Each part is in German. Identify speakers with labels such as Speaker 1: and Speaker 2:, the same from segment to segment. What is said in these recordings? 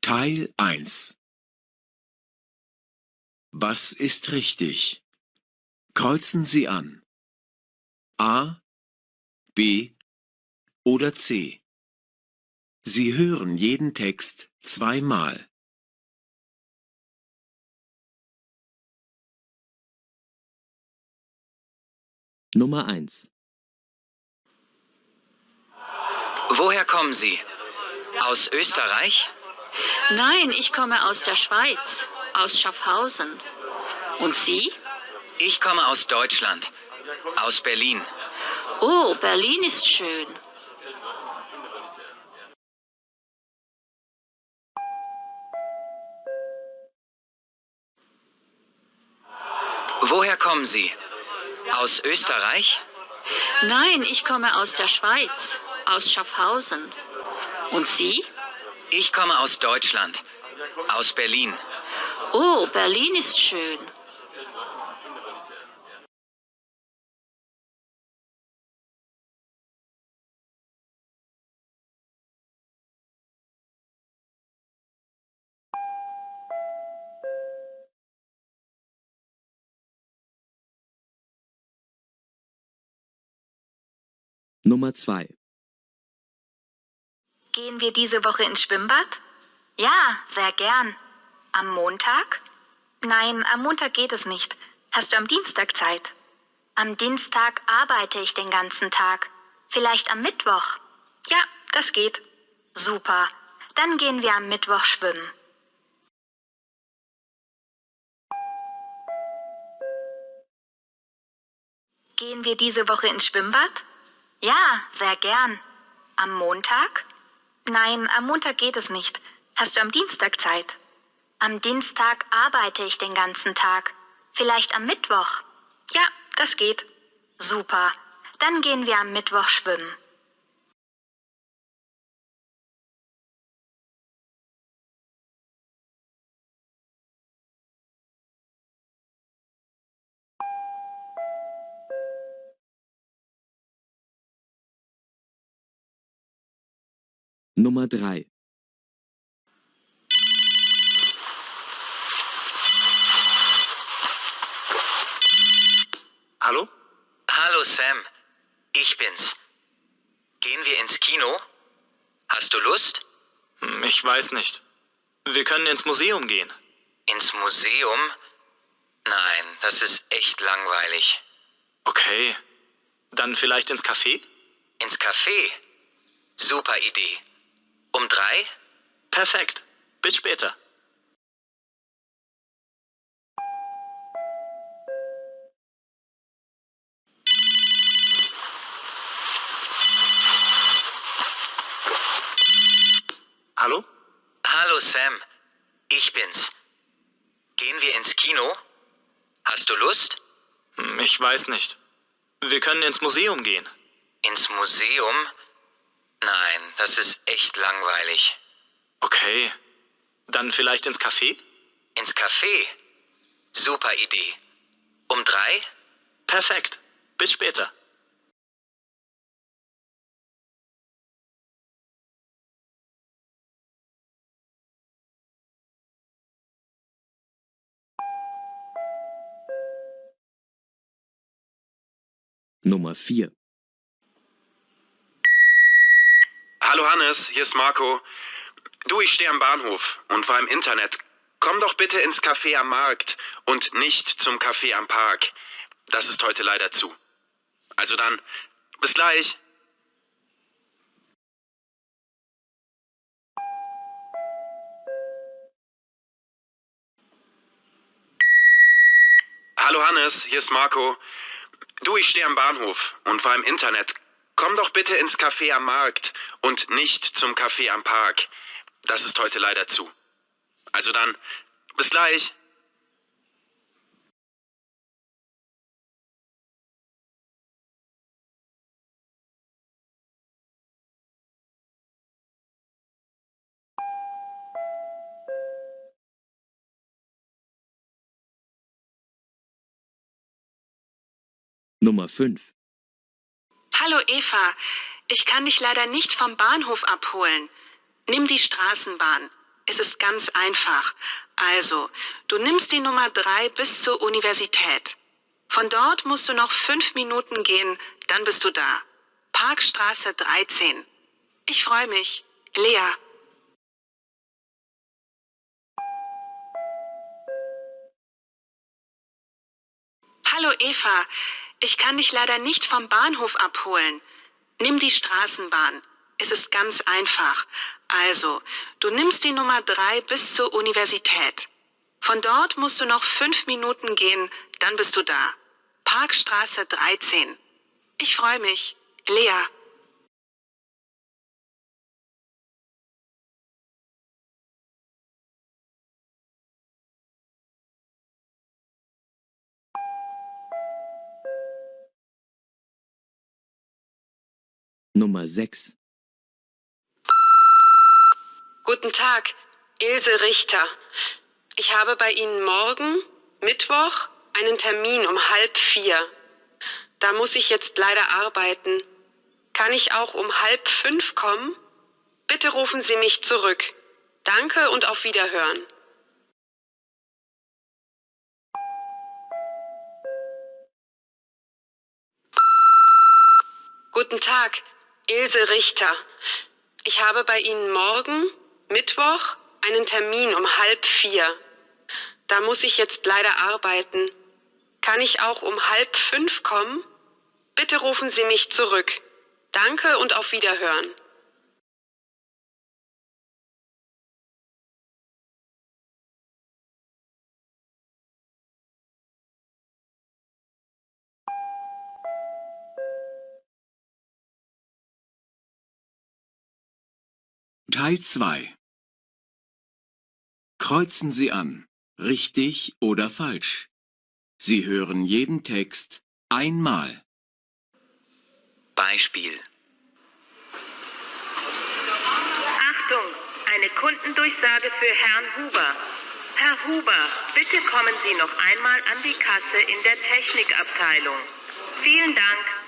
Speaker 1: Teil 1 Was ist richtig? Kreuzen Sie an. A, B oder C. Sie hören jeden Text zweimal.
Speaker 2: Nummer 1.
Speaker 3: Woher kommen Sie? Aus Österreich?
Speaker 4: Nein, ich komme aus der Schweiz, aus Schaffhausen. Und Sie?
Speaker 3: Ich komme aus Deutschland, aus Berlin.
Speaker 4: Oh, Berlin ist schön.
Speaker 3: Woher kommen Sie? Aus Österreich?
Speaker 4: Nein, ich komme aus der Schweiz, aus Schaffhausen. Und Sie?
Speaker 3: Ich komme aus Deutschland, aus Berlin.
Speaker 4: Oh, Berlin ist schön.
Speaker 2: Nummer 2.
Speaker 5: Gehen wir diese Woche ins Schwimmbad? Ja, sehr gern. Am Montag? Nein, am Montag geht es nicht. Hast du am Dienstag Zeit? Am Dienstag arbeite ich den ganzen Tag. Vielleicht am Mittwoch? Ja, das geht. Super. Dann gehen wir am Mittwoch schwimmen. Gehen wir diese Woche ins Schwimmbad? Ja, sehr gern. Am Montag? Nein, am Montag geht es nicht. Hast du am Dienstag Zeit? Am Dienstag arbeite ich den ganzen Tag. Vielleicht am Mittwoch? Ja, das geht. Super. Dann gehen wir am Mittwoch schwimmen.
Speaker 2: Nummer 3.
Speaker 6: Hallo?
Speaker 3: Hallo Sam, ich bin's. Gehen wir ins Kino? Hast du Lust?
Speaker 6: Hm, Ich weiß nicht. Wir können ins Museum gehen.
Speaker 3: Ins Museum? Nein, das ist echt langweilig.
Speaker 6: Okay. Dann vielleicht ins Café?
Speaker 3: Ins Café? Super Idee. Um drei?
Speaker 6: Perfekt. Bis später. Hallo?
Speaker 3: Hallo Sam, ich bin's. Gehen wir ins Kino? Hast du Lust?
Speaker 6: Hm, Ich weiß nicht. Wir können ins Museum gehen.
Speaker 3: Ins Museum? Nein, das ist echt langweilig.
Speaker 6: Okay. Dann vielleicht ins Café?
Speaker 3: Ins Café? Super Idee. Um drei?
Speaker 6: Perfekt. Bis später.
Speaker 2: Nummer 4.
Speaker 7: Hallo Hannes, hier ist Marco. Du, ich stehe am Bahnhof und war im Internet. Komm doch bitte ins Café am Markt und nicht zum Café am Park. Das ist heute leider zu. Also dann, bis gleich. Hallo Hannes, hier ist Marco. Du, ich stehe am Bahnhof und war im Internet. Komm doch bitte ins Café am Markt und nicht zum Café am Park. Das ist heute leider zu. Also dann, bis gleich.
Speaker 2: Nummer 5
Speaker 8: Hallo Eva, ich kann dich leider nicht vom Bahnhof abholen. Nimm die Straßenbahn. Es ist ganz einfach. Also, du nimmst die Nummer 3 bis zur Universität. Von dort musst du noch fünf Minuten gehen, dann bist du da. Parkstraße 13. Ich freue mich. Lea. Hallo Eva, ich kann dich leider nicht vom Bahnhof abholen. Nimm die Straßenbahn. Es ist ganz einfach. Also, du nimmst die Nummer 3 bis zur Universität. Von dort musst du noch fünf Minuten gehen, dann bist du da. Parkstraße 13. Ich freue mich. Lea.
Speaker 2: Nummer 6,
Speaker 8: Guten Tag, Ilse Richter. Ich habe bei Ihnen morgen, Mittwoch, einen Termin um halb vier. Da muss ich jetzt leider arbeiten. Kann ich auch um halb fünf kommen? Bitte rufen Sie mich zurück. Danke und auf Wiederhören. Guten Tag, Ilse Richter. Ich habe bei Ihnen morgen, Mittwoch, einen Termin um halb vier. Da muss ich jetzt leider arbeiten. Kann ich auch um halb fünf kommen? Bitte rufen Sie mich zurück. Danke und auf Wiederhören.
Speaker 1: Teil 2 Kreuzen Sie an, richtig oder falsch. Sie hören jeden Text einmal.
Speaker 3: Beispiel.
Speaker 9: Achtung, eine Kundendurchsage für Herrn Huber. Herr Huber, bitte kommen Sie noch einmal an die Kasse in der Technikabteilung. Vielen Dank.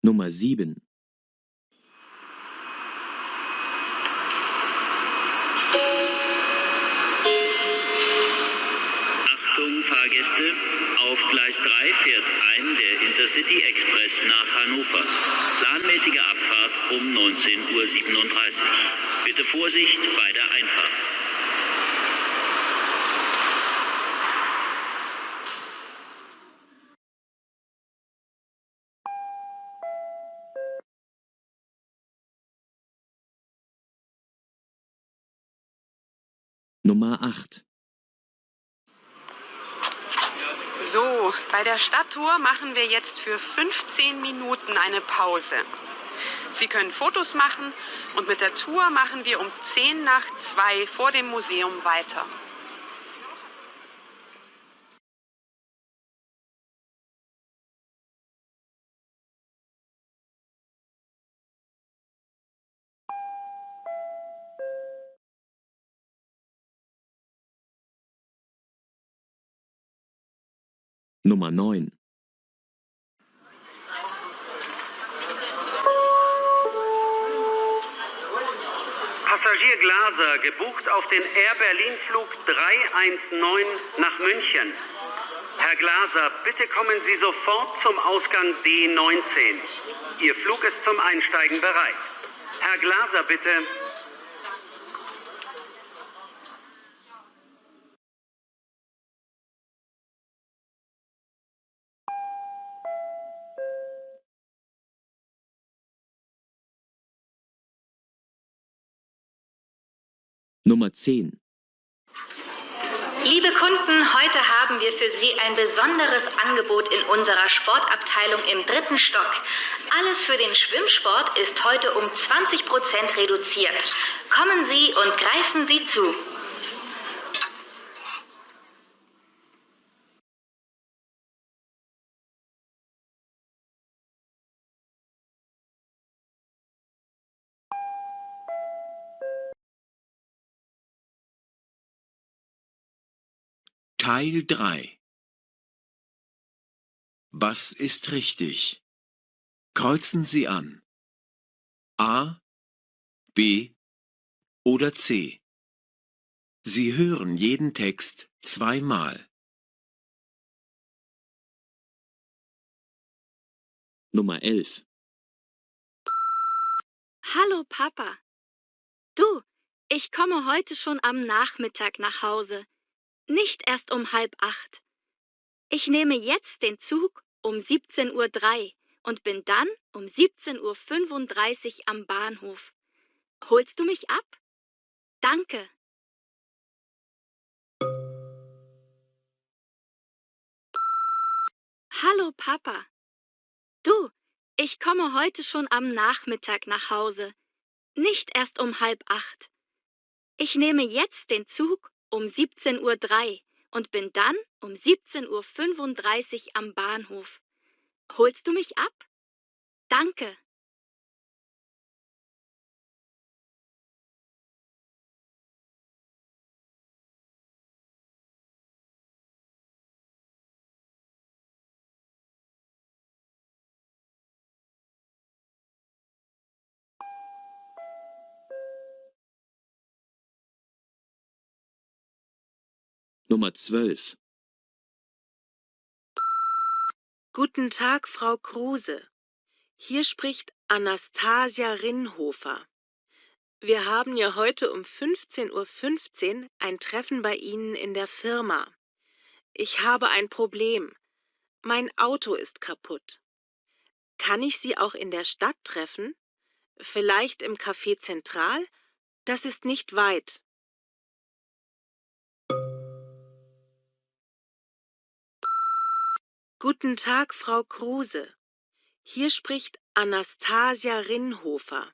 Speaker 2: Nummer 7,
Speaker 10: Achtung Fahrgäste, auf Gleis 3 fährt ein der Intercity Express nach Hannover. Planmäßige Abfahrt um 19.37 Uhr. Bitte Vorsicht bei der Einfahrt.
Speaker 2: Nummer 8,
Speaker 8: So, bei der Stadttour machen wir jetzt für 15 Minuten eine Pause. Sie können Fotos machen und mit der Tour machen wir um 10 nach 2 vor dem Museum weiter.
Speaker 2: Nummer 9,
Speaker 10: Passagier Glaser gebucht auf den Air Berlin Flug 319 nach München. Herr Glaser, bitte kommen Sie sofort zum Ausgang D19. Ihr Flug ist zum Einsteigen bereit. Herr Glaser, bitte.
Speaker 2: Nummer 10,
Speaker 4: Liebe Kunden, heute haben wir für Sie ein besonderes Angebot in unserer Sportabteilung im dritten Stock. Alles für den Schwimmsport ist heute um 20% reduziert. Kommen Sie und greifen Sie zu.
Speaker 1: Teil 3 Was ist richtig? Kreuzen Sie an. A, B oder C. Sie hören jeden Text zweimal.
Speaker 2: Nummer 11.
Speaker 11: Hallo Papa. Du, ich komme heute schon am Nachmittag nach Hause, nicht erst um halb acht. Ich nehme jetzt den Zug um 17.03 Uhr und bin dann um 17.35 Uhr am Bahnhof. Holst du mich ab? Danke. Hallo Papa. Du, ich komme heute schon am Nachmittag nach Hause, nicht erst um halb acht. Ich nehme jetzt den Zug um 17.03 Uhr und bin dann um 17.35 Uhr am Bahnhof. Holst du mich ab? Danke.
Speaker 2: Nummer 12.
Speaker 12: Guten Tag, Frau Kruse. Hier spricht Anastasia Rinnhofer. Wir haben ja heute um 15.15 Uhr ein Treffen bei Ihnen in der Firma. Ich habe ein Problem. Mein Auto ist kaputt. Kann ich Sie auch in der Stadt treffen? Vielleicht im Café Zentral? Das ist nicht weit. Guten Tag, Frau Kruse. Hier spricht Anastasia Rinnhofer.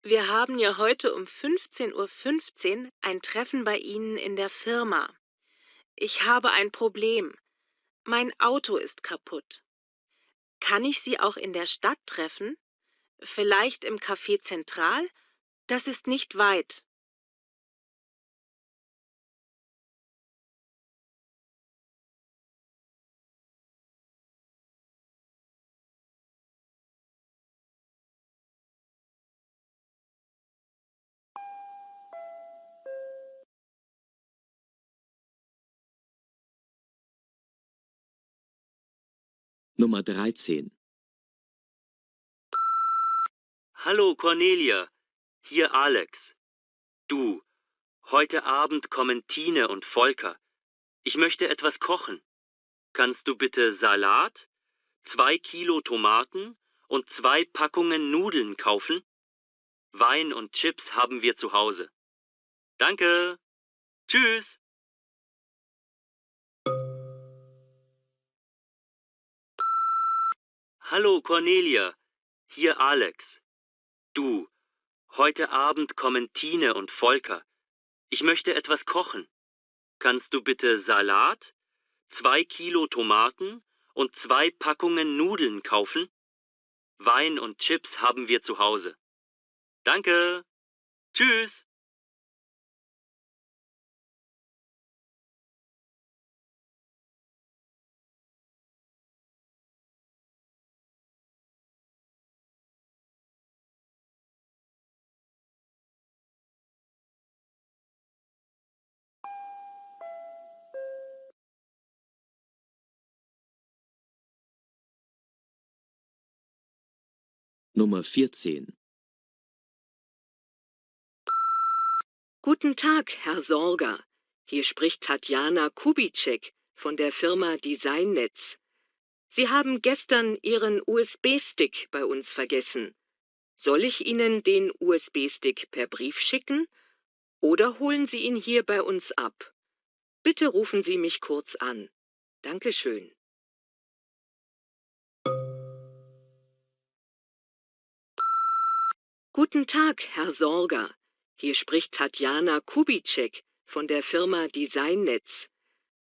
Speaker 12: Wir haben ja heute um 15.15 Uhr ein Treffen bei Ihnen in der Firma. Ich habe ein Problem. Mein Auto ist kaputt. Kann ich Sie auch in der Stadt treffen? Vielleicht im Café Zentral? Das ist nicht weit.
Speaker 2: Nummer 13.
Speaker 13: Hallo Cornelia, hier Alex. Du, heute Abend kommen Tine und Volker. Ich möchte etwas kochen. Kannst du bitte Salat, zwei Kilo Tomaten und zwei Packungen Nudeln kaufen? Wein und Chips haben wir zu Hause. Danke. Tschüss. Hallo Cornelia, hier Alex. Du, heute Abend kommen Tine und Volker. Ich möchte etwas kochen. Kannst du bitte Salat, zwei Kilo Tomaten und zwei Packungen Nudeln kaufen? Wein und Chips haben wir zu Hause. Danke. Tschüss.
Speaker 2: Nummer 14.
Speaker 14: Guten Tag, Herr Sorger. Hier spricht Tatjana Kubitschek von der Firma Designnetz. Sie haben gestern Ihren USB-Stick bei uns vergessen. Soll ich Ihnen den USB-Stick per Brief schicken oder holen Sie ihn hier bei uns ab? Bitte rufen Sie mich kurz an. Dankeschön. Guten Tag, Herr Sorger. Hier spricht Tatjana Kubitschek von der Firma Designnetz.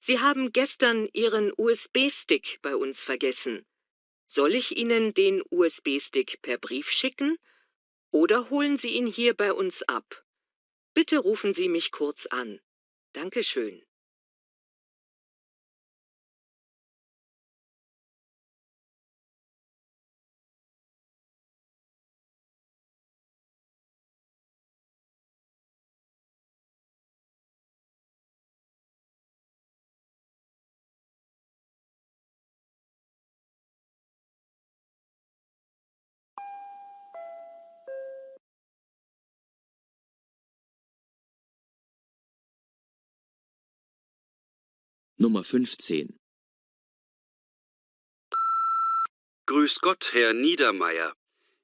Speaker 14: Sie haben gestern Ihren USB-Stick bei uns vergessen. Soll ich Ihnen den USB-Stick per Brief schicken oder holen Sie ihn hier bei uns ab? Bitte rufen Sie mich kurz an. Dankeschön.
Speaker 2: Nummer 15.
Speaker 15: Grüß Gott, Herr Niedermeier.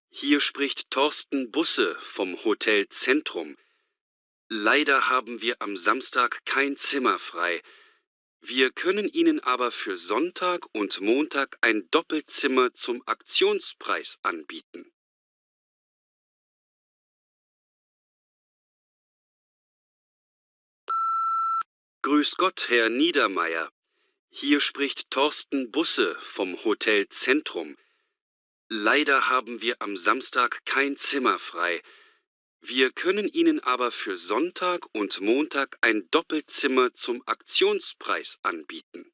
Speaker 15: Hier spricht Thorsten Busse vom Hotel Zentrum. Leider haben wir am Samstag kein Zimmer frei. Wir können Ihnen aber für Sonntag und Montag ein Doppelzimmer zum Aktionspreis anbieten. Grüß Gott, Herr Niedermeier. Hier spricht Thorsten Busse vom Hotel Zentrum. Leider haben wir am Samstag kein Zimmer frei. Wir können Ihnen aber für Sonntag und Montag ein Doppelzimmer zum Aktionspreis anbieten.